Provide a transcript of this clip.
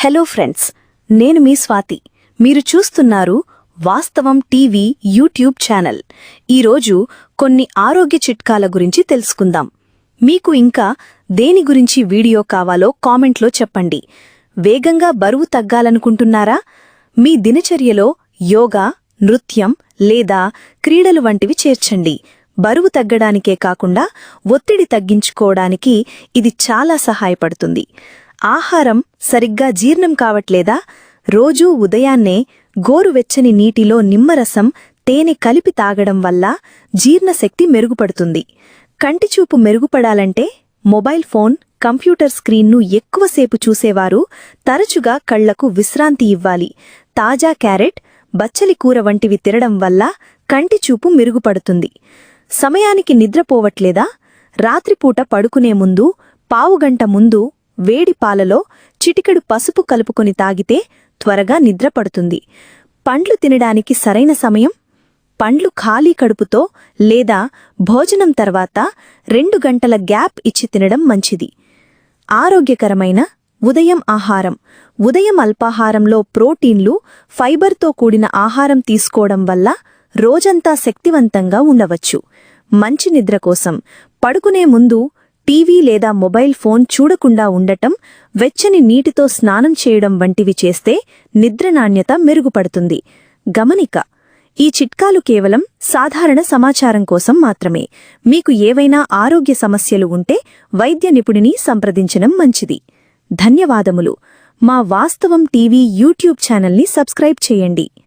Hello friends నేను మీ స్వాతి. మీరు చూస్తున్నారు వాస్తవం టీవీ యూట్యూబ్ ఛానల్. ఈరోజు కొన్ని ఆరోగ్య చిట్కాల గురించి తెలుసుకుందాం. మీకు ఇంకా దేని గురించి వీడియో కావాలో కామెంట్లో చెప్పండి. వేగంగా బరువు తగ్గాలనుకుంటున్నారా? మీ దినచర్యలో యోగా నృత్యం లేదా క్రీడలు వంటివి చేర్చండి. బరువు తగ్గడానికే కాకుండా ఒత్తిడి తగ్గించుకోవడానికి ఇది చాలా సహాయపడుతుంది. ఆహారం సరిగ్గా జీర్ణం కావట్లేదా? రోజూ ఉదయాన్నే గోరువెచ్చని నీటిలో నిమ్మరసం తేనె కలిపి తాగడం వల్ల జీర్ణశక్తి మెరుగుపడుతుంది. కంటిచూపు మెరుగుపడాలంటే మొబైల్ ఫోన్ కంప్యూటర్ స్క్రీన్ను ఎక్కువసేపు చూసేవారు తరచుగా కళ్ళకు విశ్రాంతి ఇవ్వాలి. తాజా క్యారెట్ బచ్చలి కూర వంటివి తినడం వల్ల కంటిచూపు మెరుగుపడుతుంది. సమయానికి నిద్రపోవట్లేదా? రాత్రిపూట పడుకునే ముందు పావుగంట ముందు వేడి పాలలో చిటికెడు పసుపు కలుపుకొని తాగితే త్వరగా నిద్రపడుతుంది. పండ్లు తినడానికి సరైన సమయం? పండ్లు ఖాళీ కడుపుతో లేదా భోజనం తర్వాత రెండు గంటల గ్యాప్ ఇచ్చి తినడం మంచిది. ఆరోగ్యకరమైన ఉదయం ఆహారం. ఉదయం అల్పాహారంలో ప్రోటీన్లు ఫైబర్తో కూడిన ఆహారం తీసుకోవడం వల్ల రోజంతా శక్తివంతంగా ఉండవచ్చు. మంచి నిద్ర కోసం. పడుకునే ముందు టీవీ లేదా మొబైల్ ఫోన్ చూడకుండా ఉండటం వెచ్చని నీటితో స్నానం చేయడం వంటివి చేస్తే నిద్ర నాణ్యత మెరుగుపడుతుంది. గమనిక ఈ చిట్కాలు కేవలం సాధారణ సమాచారం కోసం మాత్రమే. మీకు ఏవైనా ఆరోగ్య సమస్యలు ఉంటే వైద్య నిపుణుని సంప్రదించడం మంచిది. ధన్యవాదములు. మా వాస్తవం టీవీ యూట్యూబ్ ఛానల్ని సబ్స్క్రైబ్ చేయండి.